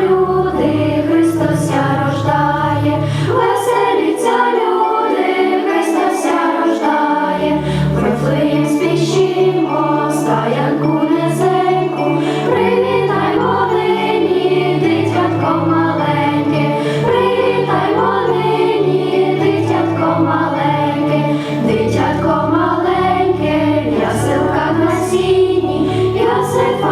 Люди Христос рождає, веселіться. осінні Йосифа.